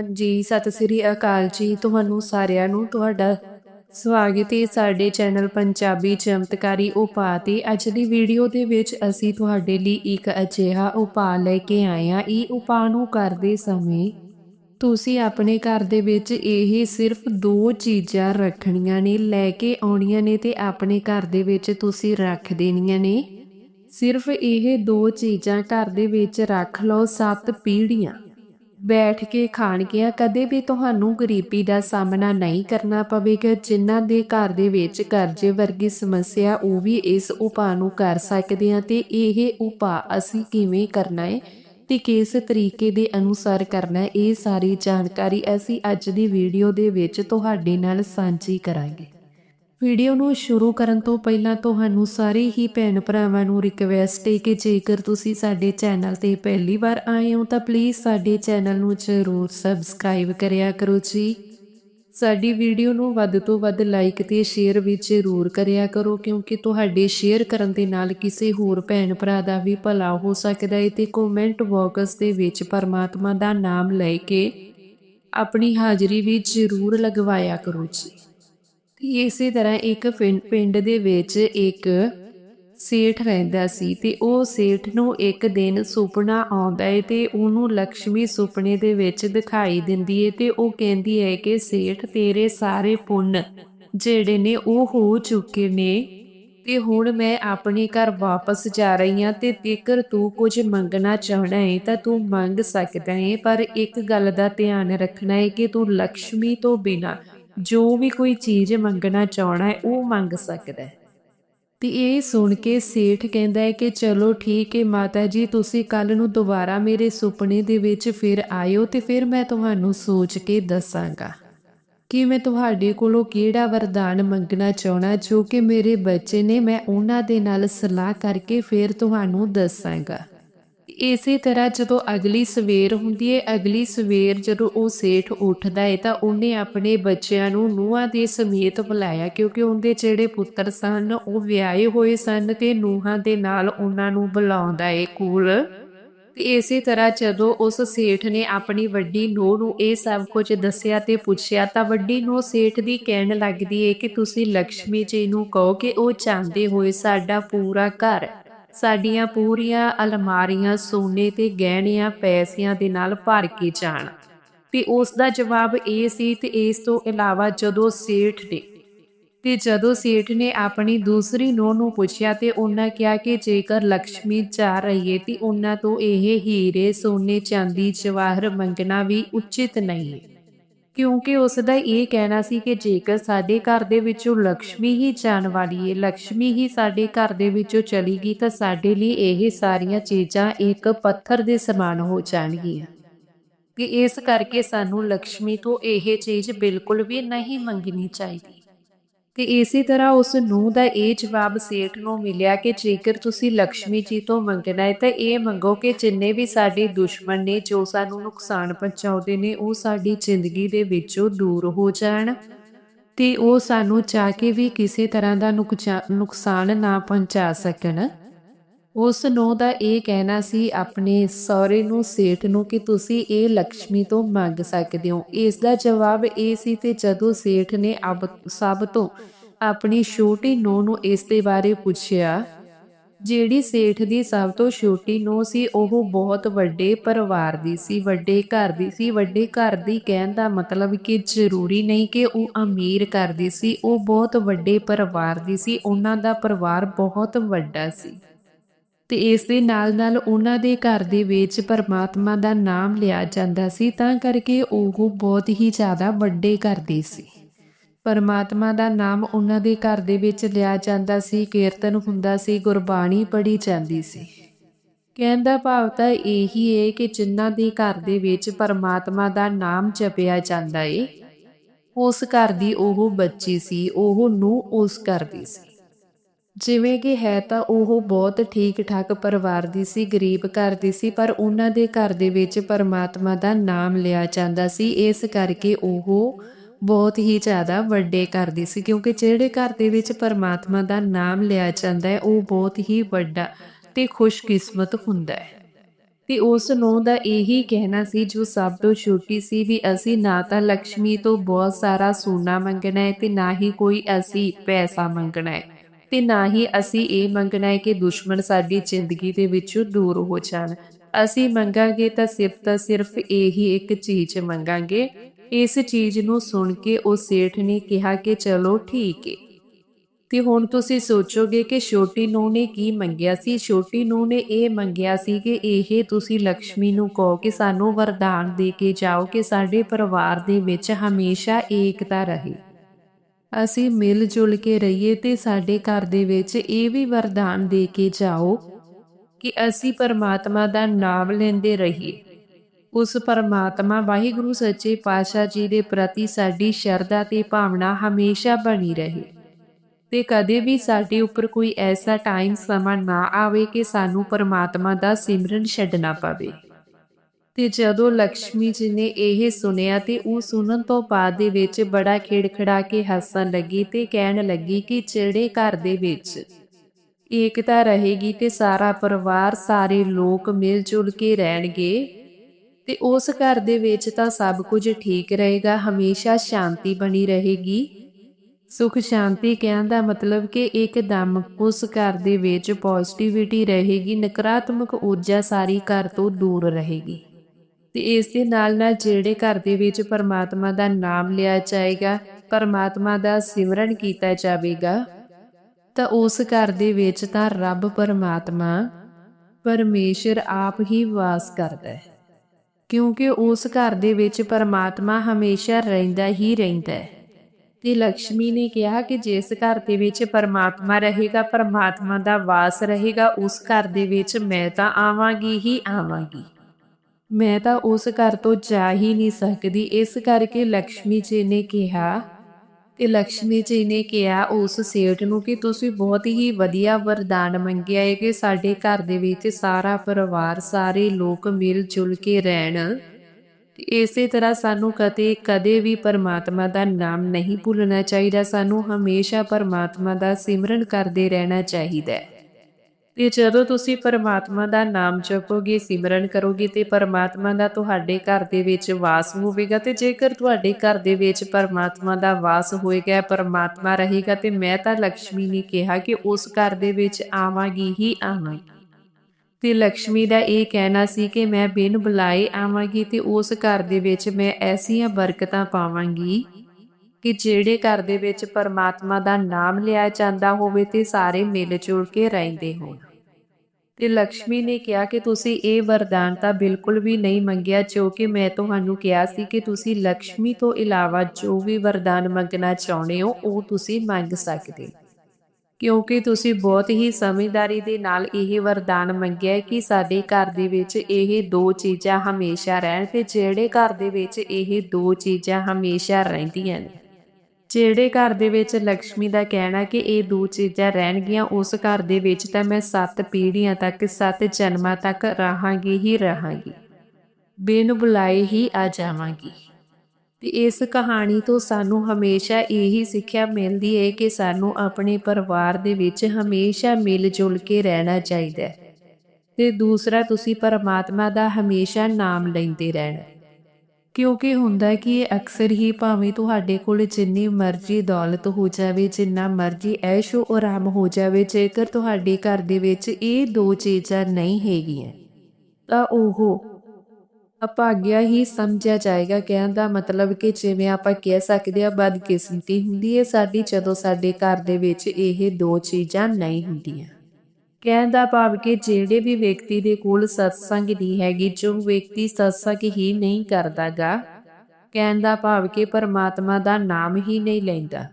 ਹਾਂਜੀ ਸਤਿ ਸ੍ਰੀ ਅਕਾਲ ਜੀ। ਤੁਹਾਨੂੰ ਸਾਰਿਆਂ ਨੂੰ ਤੁਹਾਡਾ ਸਵਾਗਤ ਹੈ ਸਾਡੇ ਚੈਨਲ ਪੰਜਾਬੀ ਚਮਤਕਾਰੀ ਉਪਾਅ ਤੇ। ਅੱਜ ਦੀ ਵੀਡੀਓ ਦੇ ਵਿੱਚ ਅਸੀਂ ਤੁਹਾਡੇ ਲਈ ਇੱਕ ਅਜਿਹਾ ਉਪਾਅ ਲੈ ਕੇ ਆਏ ਹਾਂ। ਇਹ ਉਪਾਅ ਨੂੰ ਕਰਦੇ ਸਮੇਂ ਤੁਸੀਂ ਆਪਣੇ ਘਰ ਦੇ ਵਿੱਚ ਇਹ ਸਿਰਫ ਦੋ ਚੀਜ਼ਾਂ ਰੱਖਣੀਆਂ ਨੇ, ਲੈ ਕੇ ਆਉਣੀਆਂ ਨੇ ਤੇ ਆਪਣੇ ਘਰ ਦੇ ਵਿੱਚ ਤੁਸੀਂ ਰੱਖ ਦੇਣੀਆਂ ਨੇ। ਸਿਰਫ ਇਹ ਦੋ ਚੀਜ਼ਾਂ ਘਰ ਦੇ ਵਿੱਚ ਰੱਖ ਲਓ, ਸੱਤ ਪੀੜ੍ਹੀਆਂ। ਬੈਠ ਕੇ ਖਾਣਗੀਆਂ, ਕਦੇ ਵੀ ਤੁਹਾਨੂੰ ਗਰੀਬੀ ਦਾ ਸਾਹਮਣਾ ਨਹੀਂ ਕਰਨਾ ਪਵੇਗਾ। ਜਿਨ੍ਹਾਂ ਦੇ ਘਰ ਦੇ ਵਿੱਚ ਕਰਜ਼ੇ ਵਰਗੀ ਸਮੱਸਿਆ, ਉਹ ਵੀ ਇਸ ਉਪਾਅ ਨੂੰ ਕਰ ਸਕਦੇ ਆ ਤੇ ਇਹ ਉਪਾਅ ਅਸੀਂ ਕਿਵੇਂ ਕਰਨਾ ਹੈ ਤੇ ਕਿਸ ਤਰੀਕੇ ਦੇ ਅਨੁਸਾਰ ਕਰਨਾ ਹੈ ਇਹ ਸਾਰੀ ਜਾਣਕਾਰੀ ਅਸੀਂ ਅੱਜ ਦੀ ਵੀਡੀਓ ਦੇ ਵਿੱਚ ਤੁਹਾਡੇ ਨਾਲ ਸਾਂਝੀ ਕਰਾਂਗੇ। ਵੀਡੀਓ ਨੂੰ ਸ਼ੁਰੂ ਕਰਨ ਤੋਂ ਪਹਿਲਾਂ ਤੁਹਾਨੂੰ ਸਾਰੇ ਹੀ ਭੈਣ ਭਰਾਵਾਂ ਨੂੰ ਰਿਕਵੈਸਟ ਹੈ ਕਿ ਜੇਕਰ ਤੁਸੀਂ ਸਾਡੇ ਚੈਨਲ ਤੇ ਪਹਿਲੀ ਵਾਰ ਆਏ ਹੋ ਤਾਂ ਪਲੀਜ਼ ਸਾਡੇ ਚੈਨਲ ਨੂੰ ਜ਼ਰੂਰ ਸਬਸਕ੍ਰਾਈਬ ਕਰਿਆ ਕਰੋ ਜੀ। ਸਾਡੀ ਵੀਡੀਓ ਨੂੰ ਵੱਧ ਤੋਂ ਵੱਧ ਲਾਈਕ ਤੇ ਸ਼ੇਅਰ ਵੀ ਜ਼ਰੂਰ ਕਰਿਆ ਕਰੋ ਕਿਉਂਕਿ ਤੁਹਾਡੇ ਸ਼ੇਅਰ ਕਰਨ ਦੇ ਨਾਲ ਕਿਸੇ ਹੋਰ ਭੈਣ ਭਰਾ ਦਾ ਵੀ ਭਲਾ ਹੋ ਸਕਦਾ ਹੈ ਤੇ ਕਮੈਂਟ ਬਾਕਸ ਦੇ ਵਿੱਚ ਪਰਮਾਤਮਾ ਦਾ ਨਾਮ ਲੈ ਕੇ ਆਪਣੀ ਹਾਜ਼ਰੀ ਵੀ ਜ਼ਰੂਰ ਲਗਵਾਇਆ ਕਰੋ ਜੀ। ਇਸੇ ਤਰ੍ਹਾਂ ਇੱਕ ਪਿੰਡ ਦੇ ਵਿੱਚ ਇੱਕ ਸੇਠ ਰਹਿੰਦਾ ਸੀ ਤੇ ਉਹ ਸੇਠ ਨੂੰ ਇੱਕ ਦਿਨ ਸੁਪਨਾ ਆਉਂਦਾ ਹੈ ਤੇ ਉਹਨੂੰ ਲక్ష్ਮੀ ਸੁਪਨੇ ਦੇ ਵਿੱਚ ਦਿਖਾਈ ਦਿੰਦੀ ਹੈ ਤੇ ਉਹ ਕਹਿੰਦੀ ਹੈ ਕਿ ਸੇਠ ਤੇਰੇ ਸਾਰੇ ਪੁੰਨ ਜਿਹੜੇ ਨੇ ਉਹ ਹੋ ਚੁੱਕੇ ਨੇ ਤੇ ਹੁਣ ਮੈਂ ਆਪਣੇ ਘਰ ਵਾਪਸ ਜਾ ਰਹੀ ਹਾਂ ਤੇ ਜੇਕਰ ਤੂੰ ਕੁਝ ਮੰਗਣਾ ਚਾਹਣਾ ਹੈ ਤਾਂ ਤੂੰ ਮੰਗ ਸਕਦਾ ਹੈ ਪਰ ਇੱਕ ਗੱਲ ਦਾ ਧਿਆਨ ਰੱਖਣਾ ਹੈ ਕਿ ਤੂੰ ਲక్ష్ਮੀ ਤੋਂ ਬਿਨਾ ਜੋ ਵੀ ਕੋਈ ਚੀਜ਼ ਮੰਗਣਾ ਚਾਹਣਾ ਹੈ, ਉਹ ਮੰਗ ਸਕਦਾ ਹੈ। ਤੇ ਇਹ ਸੁਣ ਕੇ ਸੇਠ ਕਹਿੰਦਾ ਹੈ ਕਿ ਚਲੋ ਠੀਕ ਹੈ ਮਾਤਾ ਜੀ, ਤੁਸੀਂ ਕੱਲ ਨੂੰ ਦੁਬਾਰਾ ਮੇਰੇ ਸੁਪਨੇ ਦੇ ਵਿੱਚ ਫਿਰ ਆਇਓ ਤੇ ਫਿਰ ਮੈਂ ਤੁਹਾਨੂੰ ਸੋਚ ਕੇ ਦੱਸਾਂਗਾ ਕਿ ਮੈਂ ਤੁਹਾਡੇ ਕੋਲੋਂ ਕਿਹੜਾ ਵਰਦਾਨ ਮੰਗਣਾ ਚਾਹਣਾ, ਜੋ ਕਿ ਮੇਰੇ ਬੱਚੇ ਨੇ ਮੈਂ ਉਹਨਾਂ ਦੇ ਨਾਲ ਸਲਾਹ ਕਰਕੇ ਫਿਰ ਤੁਹਾਨੂੰ ਦੱਸਾਂਗਾ। ਇਸੇ ਤਰ੍ਹਾਂ ਜਦੋਂ ਅਗਲੀ ਸਵੇਰ ਹੁੰਦੀ ਹੈ ਅਗਲੀ ਸਵੇਰ ਜਦੋਂ ਉਹ ਸੇਠ ਉੱਠਦਾ ਹੈ ਤਾਂ ਉਹਨੇ ਆਪਣੇ ਬੱਚਿਆਂ ਨੂੰ ਨੂਹਾਂ ਦੇ ਸਮੇਤ ਬੁਲਾਇਆ, ਕਿਉਂਕਿ ਉਹਦੇ ਜਿਹੜੇ ਪੁੱਤਰ ਸਨ, ਉਹ ਵਿਆਹੇ ਹੋਏ ਸਨ ਤੇ ਨੂਹਾਂ ਦੇ ਨਾਲ ਉਹਨਾਂ ਨੂੰ ਬੁਲਾਉਂਦਾ ਹੈ ਕੋਲ। ਤੇ ਇਸੇ ਤਰ੍ਹਾਂ ਜਦੋਂ ਉਸ ਸੇਠ ਨੇ ਆਪਣੀ ਵੱਡੀ ਨੂੰਹ ਨੂੰ ਇਹ ਸਭ ਕੁਝ ਦੱਸਿਆ ਤੇ ਪੁੱਛਿਆ, ਤਾਂ ਵੱਡੀ ਨੂੰਹ ਸੇਠ ਦੀ ਕਹਿਣ ਲੱਗਦੀ ਹੈ ਕਿ ਤੁਸੀਂ ਲక్ష్ਮੀ ਜੀ ਨੂੰ ਕਹੋ ਕਿ ਉਹ ਚਾਹੁੰਦੇ ਹੋਏ ਸਾਡਾ ਪੂਰਾ ਘਰ ਸਾਡੀਆਂ ਪੂਰੀਆਂ ਅਲਮਾਰੀਆਂ, ਸੋਨੇ ਤੇ ਗਹਿਣਿਆਂ, ਪੈਸਿਆਂ ਦੇ ਨਾਲ ਭਰ ਕੇ ਜਾਣ। ਤੇ ਉਸ ਦਾ ਜਵਾਬ ਇਹ ਸੀ ਤੇ ਇਸ ਤੋਂ ਇਲਾਵਾ ਜਦੋਂ ਸੇਠ ਨੇ, ਤੇ ਜਦੋਂ ਸੇਠ ਨੇ ਆਪਣੀ ਦੂਸਰੀ ਨੂੰਹ ਨੂੰ ਪੁੱਛਿਆ ਤੇ ਉਹਨਾਂ ਕਿਹਾ ਕਿ ਜੇਕਰ ਲక్ష్ਮੀ ਜਾ ਰਹੀ ਹੈ ਤੇ ਉਹਨਾਂ ਤੋਂ ਇਹ ਹੀਰੇ, ਸੋਨੇ, ਚਾਂਦੀ, ਜਵਾਹਰ ਮੰਗਣਾ ਵੀ ਉਚਿਤ ਨਹੀਂ। ਹੈ ਕਿਉਂਕਿ ਉਸ ਦਾ ਇਹ ਕਹਿਣਾ ਸੀ ਕਿ ਜੇਕਰ ਸਾਡੇ ਘਰ ਦੇ ਵਿੱਚੋਂ ਲక్ష్ਮੀ ਹੀ ਜਾਣ ਵਾਲੀ ਹੈ ਲక్ష్ਮੀ ਹੀ ਸਾਡੇ ਘਰ ਦੇ ਵਿੱਚੋਂ ਚਲੀ ਗਈ, ਤਾਂ ਸਾਡੇ ਲਈ ਇਹ ਸਾਰੀਆਂ ਚੀਜ਼ਾਂ ਇੱਕ ਪੱਥਰ ਦੇ ਸਮਾਨ ਹੋ ਜਾਣਗੀਆਂ। ਕਿ ਇਸ ਕਰਕੇ ਸਾਨੂੰ ਲక్ష్ਮੀ ਤੋਂ ਇਹ ਚੀਜ਼ ਬਿਲਕੁਲ ਵੀ ਨਹੀਂ ਮੰਗਣੀ ਚਾਹੀਦੀ। ਤੇ ਇਸੇ ਤਰ੍ਹਾਂ ਉਸ ਨੂੰ ਦਾ ਇਹ ਜਵਾਬ ਸੇਠ ਨੂੰ ਮਿਲਿਆ ਕਿ ਜੇਕਰ ਤੁਸੀਂ ਲక్ష్ਮੀ ਜੀ ਤੋਂ ਮੰਗਣਾ ਹੈ ਤਾਂ ਇਹ ਮੰਗੋ ਕਿ ਜਿੰਨੇ ਵੀ ਸਾਡੇ ਦੁਸ਼ਮਣ ਨੇ ਜੋ ਸਾਨੂੰ ਨੁਕਸਾਨ ਪਹੁੰਚਾਉਂਦੇ ਨੇ, ਉਹ ਸਾਡੀ ਜ਼ਿੰਦਗੀ ਦੇ ਵਿੱਚੋਂ ਦੂਰ ਹੋ ਜਾਣ ਤੇ ਉਹ ਸਾਨੂੰ ਚਾਹ ਕੇ ਵੀ ਕਿਸੇ ਤਰ੍ਹਾਂ ਦਾ ਨੁਕਚਾ- ਨੁਕਸਾਨ ਨਾ ਪਹੁੰਚਾ ਸਕਣ। ਉਸ ਨੂੰ ਦਾ ਇਹ ਕਹਿਣਾ ਸੀ ਆਪਣੇ ਸਹੁਰੇ ਨੂੰ, ਸੇਠ ਨੂੰ ਕਿ ਤੁਸੀਂ ਇਹ ਲక్ష్ਮੀ ਤੋਂ ਮੰਗ ਸਕਦੇ ਹੋ। ਇਸ ਦਾ ਜਵਾਬ ਇਹ ਸੀ ਤੇ ਜਦੋਂ ਸੇਠ ਨੇ ਅਬ, ਸਭ ਤੋਂ ਆਪਣੀ ਛੋਟੀ ਨੂੰਹ ਨੂੰ ਇਸ ਦੇ ਬਾਰੇ ਪੁੱਛਿਆ, ਜਿਹੜੀ ਸੇਠ ਦੀ ਸਭ ਤੋਂ ਛੋਟੀ ਨੂੰਹ ਸੀ, ਉਹ ਬਹੁਤ ਵੱਡੇ ਪਰਿਵਾਰ ਦੀ ਸੀ, ਵੱਡੇ ਘਰ ਦੀ ਸੀ। ਵੱਡੇ ਘਰ ਦੀ ਕਹਿਣ ਦਾ ਮਤਲਬ ਕਿ ਜ਼ਰੂਰੀ ਨਹੀਂ ਕਿ ਉਹ ਅਮੀਰ ਘਰ ਦੀ ਸੀ, ਉਹ ਬਹੁਤ ਵੱਡੇ ਪਰਿਵਾਰ ਦੀ ਸੀ। ਉਹਨਾਂ ਦਾ ਪਰਿਵਾਰ ਬਹੁਤ ਵੱਡਾ ਸੀ। ਤੇ ਇਸ ਦੇ ਨਾਲ ਨਾਲ ਉਹਨਾਂ ਦੇ ਘਰ ਦੇ ਵਿੱਚ ਪਰਮਾਤਮਾ ਦਾ ਨਾਮ ਲਿਆ ਜਾਂਦਾ ਸੀ, ਤਾਂ ਕਰਕੇ ਉਹ ਬਹੁਤ ਹੀ ਜ਼ਿਆਦਾ ਵੱਡੇ ਘਰ ਦੇ ਸੀ। ਪਰਮਾਤਮਾ ਦਾ ਨਾਮ ਉਹਨਾਂ ਦੇ ਘਰ ਦੇ ਵਿੱਚ ਲਿਆ ਜਾਂਦਾ ਸੀ, ਕੀਰਤਨ ਹੁੰਦਾ ਸੀ, ਗੁਰਬਾਣੀ ਪੜ੍ਹੀ ਜਾਂਦੀ ਸੀ। ਕਹਿਣ ਦਾ ਭਾਵ ਤਾਂ ਇਹੀ ਹੈ ਕਿ ਜਿਨ੍ਹਾਂ ਦੇ ਘਰ ਦੇ ਵਿੱਚ ਪਰਮਾਤਮਾ ਦਾ ਨਾਮ ਜਪਿਆ ਜਾਂਦਾ ਏ, ਉਸ ਘਰ ਦੀ ਉਹ ਬੱਚੀ ਸੀ, ਉਹ ਨੂੰ ਉਸ ਘਰ ਦੀ ਸੀ। ਜਿਵੇਂ ਕਿ ਹੈ ਤਾਂ ਉਹ ਬਹੁਤ ਠੀਕ ਠਾਕ ਪਰਿਵਾਰ ਦੀ ਸੀ, ਗਰੀਬ ਘਰ ਦੀ ਸੀ, ਪਰ ਉਹਨਾਂ ਦੇ ਘਰ ਦੇ ਵਿੱਚ ਪਰਮਾਤਮਾ ਦਾ ਨਾਮ ਲਿਆ ਜਾਂਦਾ ਸੀ। ਇਸ ਕਰਕੇ ਉਹ ਬਹੁਤ ਹੀ ਜ਼ਿਆਦਾ ਵੱਡੇ ਘਰ ਦੀ ਸੀ, ਕਿਉਂਕਿ ਜਿਹੜੇ ਘਰ ਦੇ ਵਿੱਚ ਪਰਮਾਤਮਾ ਦਾ ਨਾਮ ਲਿਆ ਜਾਂਦਾ ਹੈ, ਉਹ ਬਹੁਤ ਹੀ ਵੱਡਾ ਤੇ ਖੁਸ਼ਕਿਸਮਤ ਹੁੰਦਾ ਹੈ। ਤੇ ਉਸ ਨੂੰ ਦਾ ਇਹੀ ਕਹਿਣਾ ਸੀ, ਜੋ ਸਭ ਤੋਂ ਛੋਟੀ ਸੀ ਵੀ ਅਸੀਂ ਨਾ ਤਾਂ ਲక్ష్ਮੀ ਤੋਂ ਬਹੁਤ ਸਾਰਾ ਸੋਨਾ ਮੰਗਣਾ ਹੈ ਤੇ ਨਾ ਹੀ ਕੋਈ ਅਸੀਂ ਪੈਸਾ ਮੰਗਣਾ ਹੈ। ਤੇ ਨਾ ਹੀ ਅਸੀਂ ਇਹ ਮੰਗਣਾ ਹੈ ਕਿ ਦੁਸ਼ਮਣ ਸਾਡੀ ਜ਼ਿੰਦਗੀ ਦੇ ਵਿੱਚੋਂ ਦੂਰ ਹੋ ਜਾਣ। ਅਸੀਂ ਮੰਗਾਂਗੇ ਤਾਂ ਸਿਰਫ ਤਾਂ ਸਿਰਫ ਇਹੀ ਇੱਕ ਚੀਜ਼ ਮੰਗਾਂਗੇ। ਇਸ ਚੀਜ਼ ਨੂੰ ਸੁਣ ਕੇ ਉਹ ਸੇਠ ਨੇ ਕਿਹਾ ਕਿ ਚਲੋ ਠੀਕ ਹੈ ਤੇ ਹੁਣ ਤੁਸੀਂ ਸੋਚੋਗੇ ਕਿ ਛੋਟੀ ਨੂੰਹ ਨੇ ਕੀ ਮੰਗਿਆ ਸੀ? ਛੋਟੀ ਨੂੰਹ ਨੇ ਇਹ ਮੰਗਿਆ ਸੀ ਕਿ ਇਹ ਤੁਸੀਂ ਲక్ష్ਮੀ ਨੂੰ ਕਹੋ ਕਿ ਸਾਨੂੰ ਵਰਦਾਨ ਦੇ ਕੇ ਜਾਓ ਕਿ ਸਾਡੇ ਪਰਿਵਾਰ ਦੇ ਵਿੱਚ ਹਮੇਸ਼ਾ ਏਕਤਾ ਰਹੇ। ਅਸੀਂ ਮਿਲ ਜੁਲ ਕੇ ਰਹੀਏ ਤੇ ਸਾਡੇ ਘਰ ਦੇ ਵਿੱਚ ਇਹ ਵੀ ਵਰਦਾਨ ਦੇ ਕੇ ਜਾਓ ਕਿ ਅਸੀਂ ਪਰਮਾਤਮਾ ਦਾ ਨਾਮ ਲੈਂਦੇ ਰਹੀਏ। ਉਸ ਪਰਮਾਤਮਾ ਵਾਹਿਗੁਰੂ ਸੱਚੇ ਪਾਤਸ਼ਾਹ ਜੀ ਦੇ ਪ੍ਰਤੀ ਸਾਡੀ ਸ਼ਰਧਾ ਤੇ ਭਾਵਨਾ ਹਮੇਸ਼ਾ ਬਣੀ ਰਹੇ ਤੇ ਕਦੇ ਵੀ ਸਾਡੇ ਉੱਪਰ ਕੋਈ ਐਸਾ ਟਾਈਮ ਸਮਾਂ ਨਾ ਆਵੇ ਕਿ ਸਾਨੂੰ ਪਰਮਾਤਮਾ ਦਾ ਸਿਮਰਨ ਛੱਡਣਾ ਪਵੇ। ਤੇ ਜਦੋਂ ਲక్ష్ਮੀ ਜੀ ਨੇ ਇਹ ਸੁਨਿਆ ਤੇ ਉਹ ਸੁਣਨ ਤੋਂ ਬਾਅਦ ਦੇ ਵਿੱਚ ਬੜਾ ਖਿੜਖੜਾ ਕੇ ਹੱਸਣ ਲੱਗੀ ਤੇ ਕਹਿਣ ਲੱਗੀ ਕਿ ਜਿਹੜੇ ਘਰ ਦੇ ਵਿੱਚ ਏਕਤਾ ਰਹੇਗੀ ਤੇ ਸਾਰਾ ਪਰਿਵਾਰ, ਸਾਰੇ ਲੋਕ ਮਿਲ ਜੁਲ ਕੇ ਰਹਿਣਗੇ ਤੇ ਉਸ ਘਰ ਦੇ ਵਿੱਚ ਤਾਂ ਸਭ ਕੁਝ ਠੀਕ ਰਹੇਗਾ, ਹਮੇਸ਼ਾ ਸ਼ਾਂਤੀ ਬਣੀ ਰਹੇਗੀ। ਸੁਖ ਸ਼ਾਂਤੀ ਕਹਿਣ ਦਾ ਮਤਲਬ ਕਿ ਇੱਕਦਮ ਉਸ ਘਰ ਦੇ ਵਿੱਚ ਪੋਜ਼ਿਟਿਵਿਟੀ ਰਹੇਗੀ, ਨਕਾਰਾਤਮਕ ਊਰਜਾ ਸਾਰੀ ਘਰ ਤੋਂ ਦੂਰ ਰਹੇਗੀ। ਤੇ ਇਸ ਦੇ ਨਾਲ ਨਾਲ ਜਿਹੜੇ ਘਰ ਦੇ ਵਿੱਚ ਪਰਮਾਤਮਾ ਦਾ ਨਾਮ ਲਿਆ ਜਾਏਗਾ, ਪਰਮਾਤਮਾ ਦਾ ਸਿਮਰਨ ਕੀਤਾ ਜਾਵੇਗਾ, ਤਾਂ ਉਸ ਘਰ ਦੇ ਵਿੱਚ ਤਾਂ ਰੱਬ ਪਰਮਾਤਮਾ ਪਰਮੇਸ਼ਰ ਆਪ ਹੀ ਵਾਸ ਕਰਦਾ ਹੈ। ਕਿਉਂਕਿ ਉਸ ਘਰ ਦੇ ਵਿੱਚ ਪਰਮਾਤਮਾ ਹਮੇਸ਼ਾ ਰਹਿੰਦਾ ਹੀ ਰਹਿੰਦਾ ਹੈ। ਤੇ ਲక్ష్ਮੀ ਨੇ ਕਿਹਾ ਕਿ ਜਿਸ ਘਰ ਦੇ ਵਿੱਚ ਪਰਮਾਤਮਾ ਰਹੇਗਾ, ਪਰਮਾਤਮਾ ਦਾ ਵਾਸ ਰਹੇਗਾ, ਉਸ ਘਰ ਦੇ ਵਿੱਚ ਮੈਂ ਤਾਂ ਆਵਾਂਗੀ ਹੀ ਆਵਾਂਗੀ। ਮੈਂ ਤਾਂ ਉਸ ਘਰ ਤੋਂ ਜਾ ਹੀ ਨਹੀਂ ਸਕਦੀ। ਇਸ ਕਰਕੇ ਲక్ష్ਮੀ ਜੀ ਨੇ ਕਿਹਾ ਤੇ ਲక్ష్ਮੀ ਜੀ ਨੇ ਕਿਹਾ ਉਸ ਸੇਠ ਨੂੰ ਕਿ ਤੁਸੀਂ ਬਹੁਤ ਹੀ ਵਧੀਆ ਵਰਦਾਨ ਮੰਗਿਆ ਹੈ ਕਿ ਸਾਡੇ ਘਰ ਦੇ ਵਿੱਚ ਸਾਰਾ ਪਰਿਵਾਰ, ਸਾਰੇ ਲੋਕ ਮਿਲ ਜੁਲ ਕੇ ਰਹਿਣ। ਇਸੇ ਤਰ੍ਹਾਂ ਸਾਨੂੰ ਕਦੇ ਕਦੇ ਵੀ ਪਰਮਾਤਮਾ ਦਾ ਨਾਮ ਨਹੀਂ ਭੁੱਲਣਾ ਚਾਹੀਦਾ। ਸਾਨੂੰ ਹਮੇਸ਼ਾ ਪਰਮਾਤਮਾ ਦਾ ਸਿਮਰਨ ਕਰਦੇ ਰਹਿਣਾ ਚਾਹੀਦਾ ਹੈ। ਤੇ ਜਦੋਂ ਤੁਸੀਂ ਪਰਮਾਤਮਾ ਦਾ ਨਾਮ ਜਪੋਗੇ, ਸਿਮਰਨ ਕਰੋਗੇ ਤੇ ਪਰਮਾਤਮਾ ਦਾ ਤੁਹਾਡੇ ਘਰ ਦੇ ਵਿੱਚ ਵਾਸ ਹੋਵੇਗਾ ਤੇ ਜੇਕਰ ਤੁਹਾਡੇ ਘਰ ਦੇ ਵਿੱਚ ਪਰਮਾਤਮਾ ਦਾ ਵਾਸ ਹੋਏਗਾ, ਪਰਮਾਤਮਾ ਰਹੇਗਾ ਤੇ ਮੈਂ ਤਾਂ ਲక్ష్ਮੀ ਨੇ ਕਿਹਾ ਕਿ ਉਸ ਘਰ ਦੇ ਵਿੱਚ ਆਵਾਂਗੀ ਹੀ ਆਵਾਂਗੀ। ਤੇ ਲక్ష్ਮੀ ਦਾ ਇਹ ਕਹਿਣਾ ਸੀ ਕਿ ਮੈਂ ਬਿਨ ਬੁਲਾਏ ਆਵਾਂਗੀ ਤੇ ਉਸ ਘਰ ਦੇ ਵਿੱਚ ਮੈਂ ਐਸੀਆਂ ਬਰਕਤਾਂ ਪਾਵਾਂਗੀ ਕਿ ਜਿਹੜੇ ਘਰ ਦੇ ਵਿੱਚ ਪਰਮਾਤਮਾ ਦਾ ਨਾਮ ਲਿਆ ਜਾਂਦਾ ਹੋਵੇ ਤੇ ਸਾਰੇ ਮਿਲ ਜੁਲ ਕੇ ਰਹਿੰਦੇ ਹੋਣ। ਤੇ ਲక్ష్ਮੀ ਨੇ ਕਿਹਾ ਕਿ ਤੁਸੀਂ ਇਹ ਵਰਦਾਨ ਤਾਂ ਬਿਲਕੁਲ ਵੀ ਨਹੀਂ ਮੰਗਿਆ ਕਿਉਂਕਿ ਮੈਂ ਤੁਹਾਨੂੰ ਕਿਹਾ ਸੀ ਕਿ ਤੁਸੀਂ ਲక్ష్ਮੀ ਤੋਂ ਇਲਾਵਾ ਜੋ ਵੀ ਵਰਦਾਨ ਮੰਗਣਾ ਚਾਹੁੰਦੇ ਹੋ, ਉਹ ਤੁਸੀਂ ਮੰਗ ਸਕਦੇ। ਹੋ ਕਿਉਂਕਿ ਤੁਸੀਂ ਬਹੁਤ ਹੀ ਸਮਝਦਾਰੀ ਦੇ ਨਾਲ ਇਹ ਵਰਦਾਨ ਮੰਗਿਆ ਕਿ ਸਾਡੇ ਘਰ ਦੇ ਵਿੱਚ ਇਹ ਦੋ ਚੀਜ਼ਾਂ ਹਮੇਸ਼ਾ ਰਹਿਣ ਤੇ ਜਿਹੜੇ ਘਰ ਦੇ ਵਿੱਚ ਇਹ ਦੋ ਚੀਜ਼ਾਂ ਹਮੇਸ਼ਾ ਰਹਿੰਦੀਆਂ ਨੇ। ਜਿਹੜੇ ਘਰ ਦੇ ਵਿੱਚ ਲక్ష్ਮੀ ਦਾ ਕਹਿਣਾ ਕਿ ਇਹ ਦੋ ਚੀਜ਼ਾਂ ਰਹਿਣਗੀਆਂ, ਉਸ ਘਰ ਦੇ ਵਿੱਚ ਤਾਂ ਮੈਂ ਸੱਤ ਪੀੜ੍ਹੀਆਂ ਤੱਕ, ਸੱਤ ਜਨਮਾਂ ਤੱਕ ਰਹਾਂਗੀ ਹੀ ਰਹਾਂਗੀ। ਬਿਨ ਬੁਲਾਏ ਹੀ ਆ ਜਾਵਾਂਗੀ। ਤੇ ਇਸ ਕਹਾਣੀ ਤੋਂ ਸਾਨੂੰ ਹਮੇਸ਼ਾ ਇਹੀ ਸਿੱਖਿਆ ਮਿਲਦੀ ਹੈ ਕਿ ਸਾਨੂੰ ਆਪਣੇ ਪਰਿਵਾਰ ਦੇ ਵਿੱਚ ਹਮੇਸ਼ਾ ਮਿਲ ਜੁਲ ਕੇ ਰਹਿਣਾ ਚਾਹੀਦਾ ਹੈ। ਤੇ ਦੂਸਰਾ, ਤੁਸੀਂ ਪਰਮਾਤਮਾ ਦਾ ਹਮੇਸ਼ਾ ਨਾਮ ਲੈਂਦੇ ਰਹਿਣਾ। ਕਿਉਂਕਿ ਹੁੰਦਾ ਕਿ ਇਹ ਅਕਸਰ ਹੀ ਭਾਵੇਂ ਤੁਹਾਡੇ ਕੋਲ ਜਿੰਨੀ ਮਰਜ਼ੀ ਦੌਲਤ ਹੋ ਜਾਵੇ, ਜਿੰਨਾ ਮਰਜ਼ੀ ਐਸ਼ੋ ਆਰਾਮ ਹੋ ਜਾਵੇ, ਜੇਕਰ ਤੁਹਾਡੇ ਘਰ ਦੇ ਵਿੱਚ ਇਹ ਦੋ ਚੀਜ਼ਾਂ ਨਹੀਂ ਹੈਗੀਆਂ, ਤਾਂ ਉਹ ਅਪਾਗਿਆ ਹੀ ਸਮਝਿਆ ਜਾਏਗਾ। ਕਹਿਣ ਦਾ ਮਤਲਬ ਕਿ ਜਿਵੇਂ ਆਪਾਂ ਕਹਿ ਸਕਦੇ ਆ ਬਦਕਿਸਮਤੀ ਹੁੰਦੀ ਹੈ ਸਾਡੀ, ਜਦੋਂ ਸਾਡੇ ਘਰ ਦੇ ਵਿੱਚ ਇਹ ਦੋ ਚੀਜ਼ਾਂ ਨਹੀਂ ਹੁੰਦੀਆਂ। ਕਹਿਣ ਦਾ ਭਾਵ ਕਿ ਜਿਹੜੇ ਵੀ ਵਿਅਕਤੀ ਦੇ ਕੋਲ ਸਤਸੰਗ ਨਹੀਂ ਹੈਗੀ, ਜੋ ਵਿਅਕਤੀ ਸਤਸੰਗ ਹੀ ਨਹੀਂ ਕਰਦਾਗਾ ਕਹਿਣ ਦਾ ਭਾਵ ਕਿ ਪਰਮਾਤਮਾ ਦਾ ਨਾਮ ਹੀ ਨਹੀਂ ਲੈਂਦਾ।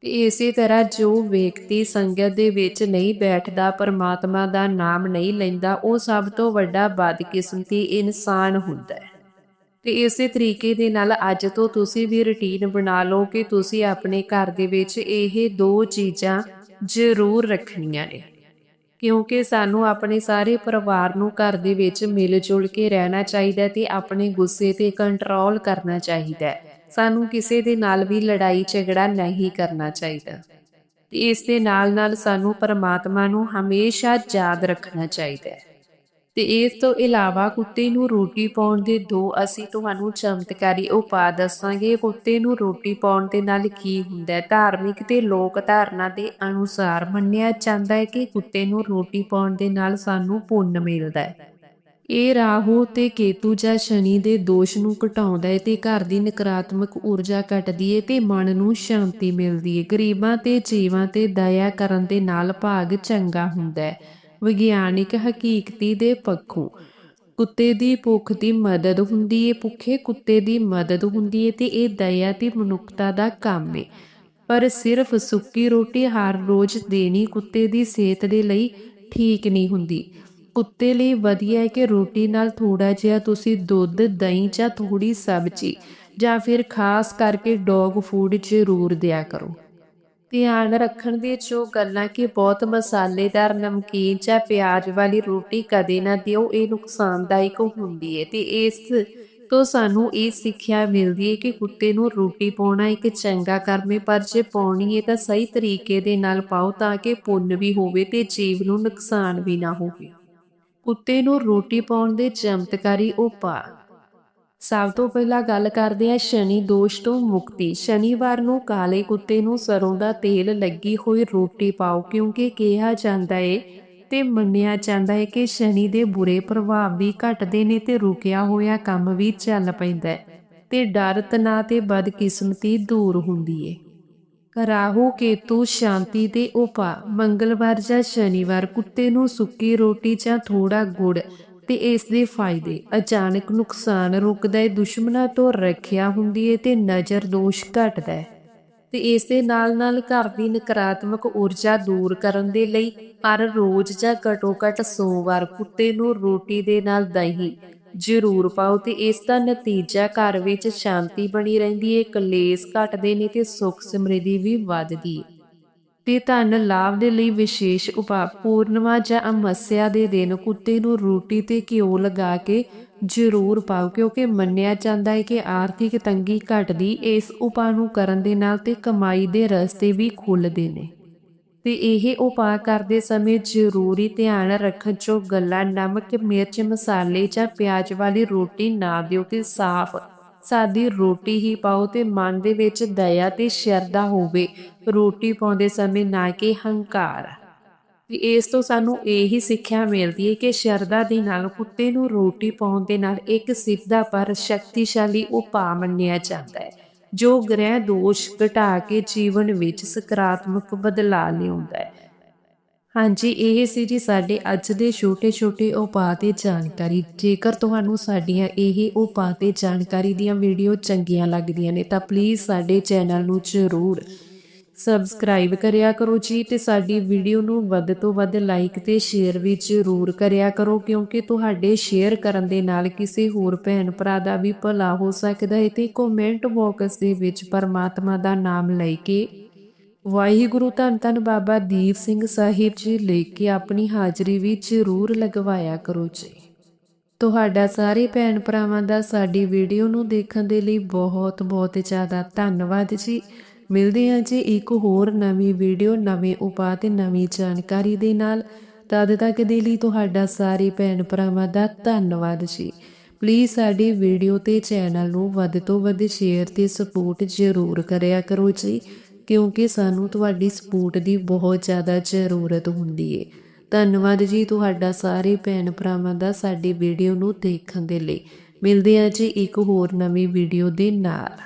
ਤੇ ਇਸੇ ਤਰ੍ਹਾਂ ਜੋ ਵਿਅਕਤੀ ਸੰਗਤ ਦੇ ਵਿੱਚ ਨਹੀਂ ਬੈਠਦਾ, ਪਰਮਾਤਮਾ ਦਾ ਨਾਮ ਨਹੀਂ ਲੈਂਦਾ, ਉਹ ਸਭ ਤੋਂ ਵੱਡਾ ਬਦਕਿਸਮਤੀ ਇਨਸਾਨ ਹੁੰਦਾ ਹੈ। ਤੇ ਇਸੇ ਤਰੀਕੇ ਦੇ ਨਾਲ ਅੱਜ ਤੋਂ ਤੁਸੀਂ ਵੀ ਰੁਟੀਨ ਬਣਾ ਲਓ ਕਿ ਤੁਸੀਂ ਆਪਣੇ ਘਰ ਦੇ ਵਿੱਚ ਇਹ ਦੋ ਚੀਜ਼ਾਂ ਜ਼ਰੂਰ ਰੱਖਣੀਆਂ ਨੇ। ਕਿਉਂਕਿ ਸਾਨੂੰ ਆਪਣੇ ਸਾਰੇ ਪਰਿਵਾਰ ਨੂੰ ਘਰ ਦੇ ਵਿੱਚ ਮਿਲ ਜੁਲ ਕੇ ਰਹਿਣਾ ਚਾਹੀਦਾ ਤੇ ਆਪਣੇ ਗੁੱਸੇ ਤੇ ਕੰਟਰੋਲ ਕਰਨਾ ਚਾਹੀਦਾ ਸਾਨੂੰ ਕਿਸੇ ਦੇ ਨਾਲ ਵੀ ਲੜਾਈ ਝਗੜਾ ਨਹੀਂ ਕਰਨਾ ਚਾਹੀਦਾ। ਤੇ ਇਸ ਦੇ ਨਾਲ ਨਾਲ ਸਾਨੂੰ ਪਰਮਾਤਮਾ ਨੂੰ ਹਮੇਸ਼ਾ ਯਾਦ ਰੱਖਣਾ ਚਾਹੀਦਾ ਹੈ। ਤੇ ਇਸ ਤੋਂ ਇਲਾਵਾ ਕੁੱਤੇ ਨੂੰ ਰੋਟੀ ਪਾਉਣ ਦੇ ਦੋ ਅਸੀਂ ਤੁਹਾਨੂੰ ਚਮਤਕਾਰੀ ਉਪਾਅ ਦੱਸਾਂਗੇ। ਕੁੱਤੇ ਨੂੰ ਰੋਟੀ ਪਾਉਣ ਦੇ ਨਾਲ ਕੀ ਹੁੰਦਾ ਧਾਰਮਿਕ ਤੇ ਲੋਕ ਧਾਰਨਾ ਦੇ ਅਨੁਸਾਰ ਮੰਨਿਆ ਜਾਂਦਾ ਹੈ ਕਿ ਕੁੱਤੇ ਨੂੰ ਰੋਟੀ ਪਾਉਣ ਦੇ ਨਾਲ ਸਾਨੂੰ ਪੁੰਨ ਮਿਲਦਾ ਹੈ। ਇਹ ਰਾਹੂ ਤੇ ਕੇਤੂ ਜਾਂ ਸ਼ਨੀ ਦੇ ਦੋਸ਼ ਨੂੰ ਘਟਾਉਂਦਾ ਹੈ ਤੇ ਘਰ ਦੀ ਨਕਾਰਾਤਮਕ ਊਰਜਾ ਘਟਦੀ ਹੈ ਤੇ ਮਨ ਨੂੰ ਸ਼ਾਂਤੀ ਮਿਲਦੀ ਹੈ। ਗਰੀਬਾਂ ਤੇ ਜੀਵਾਂ ਤੇ ਦਇਆ ਕਰਨ ਦੇ ਨਾਲ ਭਾਗ ਚੰਗਾ ਹੁੰਦਾ ਹੈ। ਵਿਗਿਆਨਿਕ ਹਕੀਕਤੀ ਦੇ ਪੱਖੋਂ, ਕੁੱਤੇ ਦੀ ਭੁੱਖ ਦੀ ਮਦਦ ਹੁੰਦੀ ਹੈ ਭੁੱਖੇ ਕੁੱਤੇ ਦੀ ਮਦਦ ਹੁੰਦੀ ਹੈ ਤੇ ਇਹ ਦਇਆ ਤੇ ਮਨੁੱਖਤਾ ਦਾ ਕੰਮ ਏ। ਪਰ ਸਿਰਫ ਸੁੱਕੀ ਰੋਟੀ ਹਰ ਰੋਜ਼ ਦੇਣੀ ਕੁੱਤੇ ਦੀ ਸਿਹਤ ਦੇ ਲਈ ਠੀਕ ਨਹੀਂ ਹੁੰਦੀ। ਕੁੱਤੇ ਲਈ ਵਧੀਆ ਹੈ ਕਿ ਰੋਟੀ ਨਾਲ ਥੋੜਾ ਜਿਹਾ ਤੁਸੀਂ ਦੁੱਧ, ਦਹੀਂ ਜਾਂ ਥੋੜੀ ਸਬਜ਼ੀ ਜਾਂ ਫਿਰ ਖਾਸ ਕਰਕੇ ਡੌਗ ਫੂਡ ਜ਼ਰੂਰ ਦਿਆ ਕਰੋ। ਧਿਆਨ ਰੱਖਣ ਦੀ ਜੋ ਗੱਲਾਂ ਕਿ ਬਹੁਤ ਮਸਾਲੇਦਾਰ ਨਮਕੀਨ ਜਾਂ ਪਿਆਜ਼ ਵਾਲੀ ਰੋਟੀ ਕਦੇ ਨਾ ਦਿਓ, ਇਹ ਨੁਕਸਾਨਦਾਇਕ ਹੁੰਦੀ ਹੈ ਤੇ ਇਸ ਤੋਂ ਸਾਨੂੰ ਇਹ ਸਿੱਖਿਆ ਮਿਲਦੀ ਹੈ ਕਿ ਕੁੱਤੇ ਨੂੰ ਰੋਟੀ ਪਾਉਣਾ ਇੱਕ ਚੰਗਾ ਕਰਮ ਹੈ ਪਰ ਜੇ ਪਾਉਣੀ ਹੈ ਤਾਂ ਸਹੀ ਤਰੀਕੇ ਦੇ ਨਾਲ ਪਾਓ ਤਾਂ ਕਿ ਪੁੰਨ ਵੀ ਹੋਵੇ ਤੇ ਜੀਵ ਨੂੰ ਨੁਕਸਾਨ ਵੀ ਨਾ ਹੋਵੇ। ਕੁੱਤੇ ਨੂੰ ਰੋਟੀ ਪਾਉਣ ਦੇ ਚਮਤਕਾਰੀ ਉਪਾਅ ਸਭ ਤੋਂ ਪਹਿਲਾਂ ਗੱਲ ਕਰਦੇ ਹਾਂ ਸ਼ਨੀ ਦੋਸ਼ ਤੋਂ ਮੁਕਤੀ। ਸ਼ਨੀਵਾਰ ਨੂੰ ਕਾਲੇ ਕੁੱਤੇ ਨੂੰ ਸਰੋਂ ਦਾ ਤੇਲ ਲੱਗੀ ਹੋਈ ਰੋਟੀ ਪਾਓ, ਕਿਉਂਕਿ ਕਿਹਾ ਜਾਂਦਾ ਏ ਤੇ ਮੰਨਿਆ ਜਾਂਦਾ ਹੈ ਕਿ ਸ਼ਨੀ ਦੇ ਬੁਰੇ ਪ੍ਰਭਾਵ ਵੀ ਘਟਦੇ ਨੇ ਤੇ ਰੁਕਿਆ ਹੋਇਆ ਕੰਮ ਵੀ ਚੱਲ ਪੈਂਦਾ ਹੈ ਤੇ ਡਰ ਤਣਾਅ ਤੇ ਬਦਕਿਸਮਤੀ ਦੂਰ ਹੁੰਦੀ ਏ। ਰਾਹੂ ਕੇਤੂ ਸ਼ਾਂਤੀ ਦੇ ਉਪਾਅ। ਮੰਗਲਵਾਰ ਜਾਂ ਸ਼ਨੀਵਾਰ ਕੁੱਤੇ ਨੂੰ ਸੁੱਕੀ ਰੋਟੀ ਜਾਂ ਥੋੜਾ ਗੁੜ ਤੇ ਇਸ ਦੇ ਫਾਇਦੇ ਅਚਾਨਕ ਨੁਕਸਾਨ ਰੁਕਦਾ ਹੈ, ਦੁਸ਼ਮਣਾਂ ਤੋਂ ਰੱਖਿਆ ਹੁੰਦੀ ਹੈ ਤੇ ਨਜ਼ਰ ਦੋਸ਼ ਘਟਦਾ ਹੈ। ਤੇ ਇਸ ਦੇ ਨਾਲ ਨਾਲ ਘਰ ਦੀ ਨਕਾਰਾਤਮਕ ਊਰਜਾ ਦੂਰ ਕਰਨ ਦੇ ਲਈ ਹਰ ਰੋਜ਼ ਜਾਂ ਘਟੋ ਘਟ ਸੋਮਵਾਰ ਕੁੱਤੇ ਨੂੰ ਰੋਟੀ ਦੇ ਨਾਲ ਦਹੀਂ ਜ਼ਰੂਰ ਪਾਓ ਤੇ ਇਸ ਦਾ ਨਤੀਜਾ ਘਰ ਵਿੱਚ ਸ਼ਾਂਤੀ ਬਣੀ ਰਹਿੰਦੀ ਹੈ, ਕਲੇਸ਼ ਘਟਦੇ ਨੇ ਤੇ ਸੁੱਖ ਸਮਰਿੱਧੀ ਵੀ ਵੱਧਦੀ ਹੈ। ਤੇ ਧਨ ਲਾਭ ਦੇ ਲਈ ਵਿਸ਼ੇਸ਼ ਉਪਾਅ ਪੂਰਨਿਮਾ ਜਾਂ ਅਮਸਿਆ ਦੇ ਦਿਨ ਕੁੱਤੇ ਨੂੰ ਰੋਟੀ ਤੇ ਘਿਓ ਲਗਾ ਕੇ ਜ਼ਰੂਰ ਪਾਓ, ਕਿਉਂਕਿ ਮੰਨਿਆ ਜਾਂਦਾ ਹੈ ਕਿ ਆਰਥਿਕ ਤੰਗੀ ਘਟਦੀ ਇਸ ਉਪਾਅ ਨੂੰ ਕਰਨ ਦੇ ਨਾਲ ਤੇ ਕਮਾਈ ਦੇ ਰਸਤੇ ਵੀ ਖੁੱਲਦੇ ਨੇ। ਤੇ ਇਹ ਉਪਾਅ ਕਰਦੇ ਸਮੇਂ ਜ਼ਰੂਰੀ ਧਿਆਨ ਰੱਖਣ ਜੋ ਗੱਲਾਂ ਨਮਕ, ਮਿਰਚ, ਮਸਾਲੇ ਜਾਂ ਪਿਆਜ਼ ਵਾਲੀ ਰੋਟੀ ਨਾ ਦਿਓ ਤੇ ਸਾਫ਼ ਸਾਦੀ ਰੋਟੀ ਹੀ ਪਾਓ ਤੇ ਮਨ ਦੇ ਵਿੱਚ ਦਇਆ ਤੇ ਸ਼ਰਧਾ ਹੋਵੇ। ਰੋਟੀ ਪਾਉਂਦੇ ਸਮੇਂ ਨਾ ਕਿ ਹੰਕਾਰ। ਇਸ ਤੋਂ ਸਾਨੂੰ ਇਹੀ ਸਿੱਖਿਆ ਮਿਲਦੀ ਹੈ ਕਿ ਸ਼ਰਧਾ ਦੇ ਨਾਲ ਕੁੱਤੇ ਨੂੰ ਰੋਟੀ ਪਾਉਣ ਦੇ ਨਾਲ ਇੱਕ ਸਿੱਧਾ ਪਰ ਸ਼ਕਤੀਸ਼ਾਲੀ ਉਪਾਅ ਮੰਨਿਆ ਜਾਂਦਾ ਹੈ, ਜੋ ਗ੍ਰਹਿ ਦੋਸ਼ ਘਟਾ ਕੇ ਜੀਵਨ ਵਿੱਚ ਸਕਾਰਾਤਮਕ ਬਦਲਾਅ ਲਿਆਉਂਦਾ ਹੈ। ਹਾਂਜੀ, ਇਹ ਸੀ ਜੀ ਸਾਡੇ ਅੱਜ ਦੇ ਛੋਟੇ-ਛੋਟੇ ਉਪਾਅ ਤੇ ਜਾਣਕਾਰੀ। ਜੇਕਰ ਤੁਹਾਨੂੰ ਸਾਡੀਆਂ ਇਹ ਉਪਾਅ ਤੇ ਜਾਣਕਾਰੀ ਦੀਆਂ ਵੀਡੀਓ ਚੰਗੀਆਂ ਲੱਗਦੀਆਂ ਨੇ, ਤਾਂ ਪਲੀਜ਼ ਸਾਡੇ ਚੈਨਲ ਨੂੰ ਜ਼ਰੂਰ ਸਬਸਕ੍ਰਾਈਬ ਕਰਿਆ ਕਰੋ ਜੀ ਤੇ ਸਾਡੀ ਵੀਡੀਓ ਨੂੰ ਵੱਧ ਤੋਂ ਵੱਧ ਲਾਈਕ ਤੇ ਸ਼ੇਅਰ ਵੀ ਜ਼ਰੂਰ ਕਰਿਆ ਕਰੋ, ਕਿਉਂਕਿ ਤੁਹਾਡੇ ਸ਼ੇਅਰ ਕਰਨ ਦੇ ਨਾਲ ਕਿਸੇ ਹੋਰ ਭੈਣ ਭਰਾ ਦਾ ਵੀ ਭਲਾ ਹੋ ਸਕਦਾ ਹੈ ਤੇ ਕਮੈਂਟ ਬਾਕਸ ਦੇ ਵਿੱਚ ਪਰਮਾਤਮਾ ਦਾ ਨਾਮ ਲੈ ਕੇ ਵਾਹਿਗੁਰੂ ਧੰਨ ਧੰਨ ਬਾਬਾ ਦੀਪ ਸਿੰਘ ਸਾਹਿਬ ਜੀ ਲੈ ਕੇ ਆਪਣੀ ਹਾਜ਼ਰੀ ਵੀ ਜ਼ਰੂਰ ਲਗਵਾਇਆ ਕਰੋ ਜੀ। ਤੁਹਾਡਾ ਸਾਰੇ ਭੈਣ ਭਰਾਵਾਂ ਦਾ ਸਾਡੀ ਵੀਡੀਓ ਨੂੰ ਦੇਖਣ ਦੇ ਲਈ ਬਹੁਤ ਬਹੁਤ ਜ਼ਿਆਦਾ ਧੰਨਵਾਦ ਜੀ। ਮਿਲਦੇ ਹਾਂ ਜੀ ਇੱਕ ਹੋਰ ਨਵੀਂ ਵੀਡੀਓ, ਨਵੇਂ ਉਪਾਅ ਤੇ ਨਵੀਂ ਜਾਣਕਾਰੀ ਦੇ ਨਾਲ। ਤਦ ਤੱਕ ਦੇ ਲਈ ਤੁਹਾਡਾ ਸਾਰੇ ਭੈਣ ਭਰਾਵਾਂ ਦਾ ਧੰਨਵਾਦ ਜੀ। ਪਲੀਜ਼ ਸਾਡੀ ਵੀਡੀਓ ਤੇ ਚੈਨਲ ਨੂੰ ਵੱਧ ਤੋਂ ਵੱਧ ਸ਼ੇਅਰ ਤੇ ਸਪੋਰਟ ਜ਼ਰੂਰ ਕਰਿਆ ਕਰੋ ਜੀ। ਕਿਉਂਕਿ ਸਾਨੂੰ ਤੁਹਾਡੀ ਸਪੋਰਟ ਦੀ ਬਹੁਤ ਜ਼ਿਆਦਾ ਜ਼ਰੂਰਤ ਹੁੰਦੀ ਹੈ ਧੰਨਵਾਦ ਜੀ ਤੁਹਾਡਾ ਸਾਰੇ ਭੈਣ ਭਰਾਵਾਂ ਦਾ ਸਾਡੀ ਵੀਡੀਓ ਨੂੰ ਦੇਖਣ ਦੇ ਲਈ। ਮਿਲਦੇ ਹਾਂ ਜੀ ਇੱਕ ਹੋਰ ਨਵੀਂ ਵੀਡੀਓ ਦੇ ਨਾਲ।